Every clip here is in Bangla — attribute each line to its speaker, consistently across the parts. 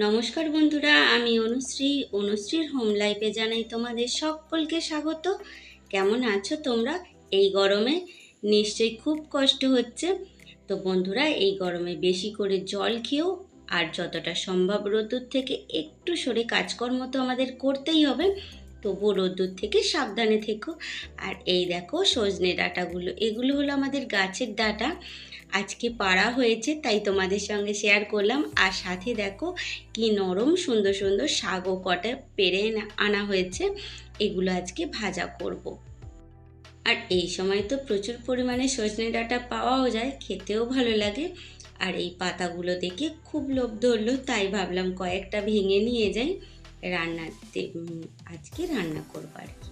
Speaker 1: নমস্কার বন্ধুরা, আমি অনুশ্রী। অনুশ্রীর হোম লাইফে জানাই তোমাদের সকলকে স্বাগত। কেমন আছো তোমরা? এই গরমে নিশ্চয়ই খুব কষ্ট হচ্ছে। তো বন্ধুরা, এই গরমে বেশি করে জল খেয়েও আর যতটা সম্ভব রোদ্দুর থেকে একটু সরে কাজকর্ম তো আমাদের করতেই হবে। তবুও রোদ্দুর থেকে সাবধানে থেকো। আর এই দেখো সজনে ডাঁটাগুলো, এগুলো হলো আমাদের গাছের ডাঁটা। আজকে পাড়া হয়েছে, তাই তোমাদের সঙ্গে শেয়ার করলাম। আর সাথে দেখো কি নরম সুন্দর সুন্দর শাকও কটা পেরে আনা হয়েছে। এগুলো আজকে ভাজা করব। আর এই সময় তো প্রচুর পরিমাণে সজনে ডাটা পাওয়াও যায়, খেতেও ভালো লাগে। আর এই পাতাগুলো দেখে খুব লোভ ধরলো, তাই ভাবলাম কয়েকটা ভেঙে নিয়ে যাই। রান্নাতে আজকে রান্না করব আর কি।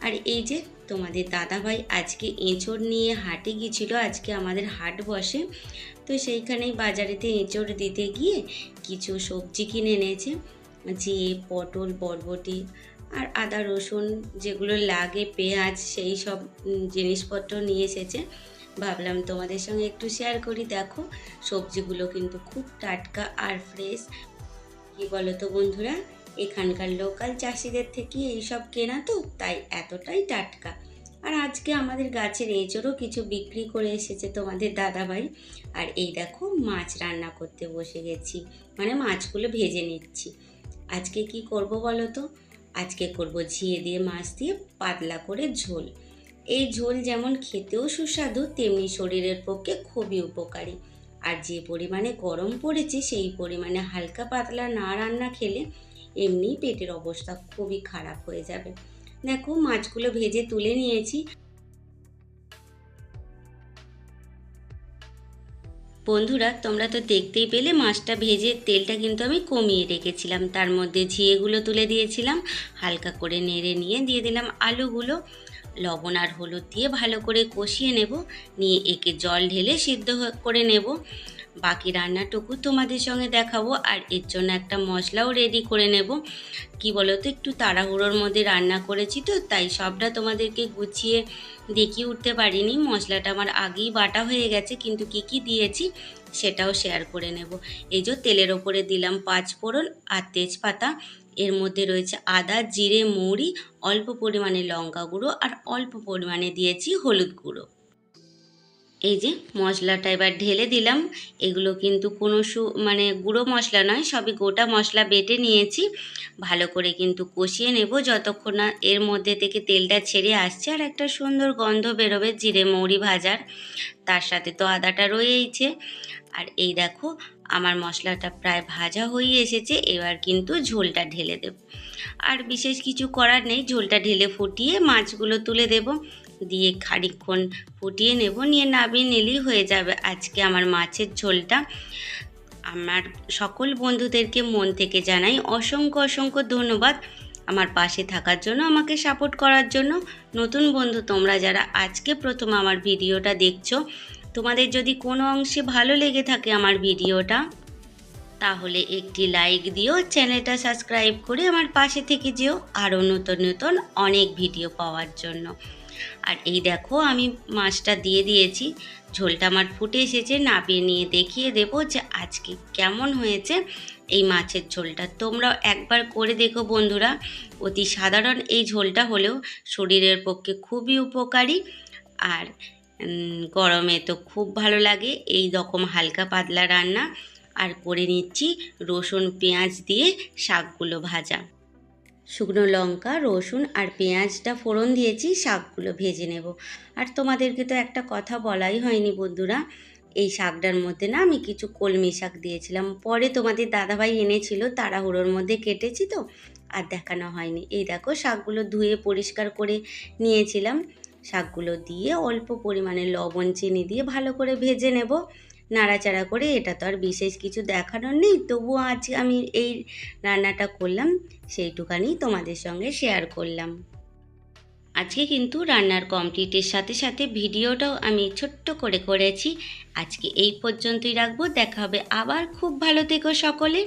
Speaker 1: আর এই যে তোমাদের দাদাভাই আজকে এঁচড় নিয়ে হাটে গিয়েছিল, আজকে আমাদের হাট বসে। তো সেইখানেই বাজারেতে এঁচড় দিতে গিয়ে কিছু সবজি কিনে এনেছে, যে পটল, বরবটি আর আদা, রসুন যেগুলো লাগে, পেঁয়াজ সেই সব জিনিসপত্র নিয়ে এসেছে। ভাবলাম তোমাদের সঙ্গে একটু শেয়ার করি। দেখো, সবজিগুলো কিন্তু খুব টাটকা আর ফ্রেশ কি বলো তো বন্ধুরা? এখানকার লোকাল চাষিদের থেকে এইসব কেনা তো, তাই এতটাই টাটকা। আর আজকে আমাদের গাছের এঁচড়ও কিছু বিক্রি করে এসেছে তোমাদের দাদাভাই। আর এই দেখো, মাছ রান্না করতে বসে গেছি মানে মাছগুলো ভেজে নিচ্ছি। আজকে কি করব বলো তো? আজকে করব ঝিয়ে দিয়ে মাছ দিয়ে পাতলা করে ঝোল। এই ঝোল যেমন খেতেও সুস্বাদু, তেমনি শরীরের পক্ষে খুবই উপকারী। আর যে পরিমাণে গরম পড়েছে, সেই পরিমাণে হালকা পাতলা না রান্না খেলে এমনি পেটের অবস্থা খুবই খারাপ হয়ে যাবে। দেখো, মাছগুলো ভেজে তুলে নিয়েছি। বন্ধুরা, তোমরা তো দেখতেই পেলে, মাছটা ভেজে তেলটা কিন্তু আমি কমিয়ে রেখেছিলাম। তার মধ্যে ঝিয়েগুলো তুলে দিয়েছিলাম, হালকা করে নেড়ে নিয়ে দিয়ে দিলাম আলুগুলো। লবণ আর হলুদ দিয়ে ভালো করে কষিয়ে নেব, নিয়ে একে জল ঢেলে সিদ্ধ করে নেব। বাকি রান্নাটুকু তোমাদের সঙ্গে দেখাবো, আর এর জন্য একটা মশলাও রেডি করে নেব। কি বলো তো একটু তাড়াহুড়োর মধ্যে রান্না করেছি তো, তাই সবটা তোমাদেরকে গুছিয়ে দেখিয়ে উঠতে পারিনি। মশলাটা আমার আগেই বাটা হয়ে গেছে, কিন্তু কি কি দিয়েছি সেটাও শেয়ার করে নেব। এই যে তেলের ওপরে দিলাম পাঁচ ফোড়ন আর তেজপাতা, এর মধ্যে রয়েছে আদা, জিরে, মৌরি, অল্প পরিমাণে লঙ্কা গুঁড়ো, আর অল্প পরিমাণে দিয়েছি হলুদ গুঁড়ো। এই যে মশলাটা এবার ঢেলে দিলাম। এগুলো কিন্তু কোনো সু মানে গুঁড়ো মশলা নয়, সবই গোটা মশলা বেটে নিয়েছি। ভালো করে কিন্তু কষিয়ে নেব যতক্ষণ না এর মধ্যে থেকে তেলটা ছেড়ে আসছে আর একটা সুন্দর গন্ধ বেরোবে জিরে মৌরি ভাজার। তার সাথে তো আদাটা রয়েইছে। আর এই দেখো, আমার মশলাটা প্রায় ভাজা হয়ে এসেছে, এবার কিন্তু ঝোলটা ঢেলে দেব। আর বিশেষ কিছু করার নেই, ঝোলটা ঢেলে ফুটিয়ে মাছগুলো তুলে দেব। দিয়ে খানিকক্ষণ ফুটিয়ে নেব। নিয়ে নামিয়ে নিলেই হয়ে যাবে আজকে আমার মাছের ঝোলটা। আমার সকল বন্ধুদেরকে মন থেকে জানাই অসংখ্য অসংখ্য ধন্যবাদ আমার পাশে থাকার জন্য, আমাকে সাপোর্ট করার জন্য। নতুন বন্ধু তোমরা যারা আজকে প্রথম আমার ভিডিওটা দেখছ, তোমাদের যদি কোনো অংশে ভালো লেগে থাকে আমার ভিডিওটা তাহলে একটি লাইক দিও চ্যানেলটা সাবস্ক্রাইব করে আমার পাশে থেকে যেও আরও নতুন নতুন অনেক ভিডিও পাওয়ার জন্য। আর এই দেখো আমি মাছটা দিয়ে দিয়েছি, ঝোলটা আমার ফুটে এসেছে, নাপিয়ে নিয়ে দেখিয়ে দেবো যে আজকে কেমন হয়েছে এই মাছের ঝোলটা। তোমরাও একবার করে দেখো বন্ধুরা, অতি সাধারণ এই ঝোলটা হলেও শরীরের পক্ষে খুবই উপকারী। আর গরমে তো খুব ভালো লাগে, এই রকম হালকা পাতলা রান্না আর করে নিচ্ছি রসুন, পেঁয়াজ দিয়ে শাকগুলো ভাজা। শুকনো লঙ্কা, রসুন আর পেঁয়াজটা ফোড়ন দিয়েছি, শাকগুলো ভেজে নেব। আর তোমাদেরকে তো একটা কথা বলাই হয়নি বন্ধুরা, এই শাকটার মধ্যে না আমি কিছু কলমি শাক দিয়েছিলাম। পরে তোমাদের দাদাভাই এনেছিল, তাড়াহুড়োর মধ্যে কেটেছি তো, আর দেখানো হয়নি। এই দেখো শাকগুলো ধুয়ে পরিষ্কার করে নিয়েছিলাম। শাকগুলো দিয়ে অল্প পরিমাণে লবণ, চিনি দিয়ে ভালো করে ভেজে নেব। নাড়াচাড়া করে এটা তো আর বিশেষ কিছু দেখানোর নেই। তবুও আজ আমি এই রান্নাটা করলাম সেইটুকানি তোমাদের সঙ্গে শেয়ার করলাম। আজকে কিন্তু রান্নার কমপ্লিটের সাথে সাথে ভিডিওটাও আমি ছোট্ট করে করেছি। আজকে এই পর্যন্তই রাখব। দেখা হবে আবার। খুব ভালো থেকো সকলে।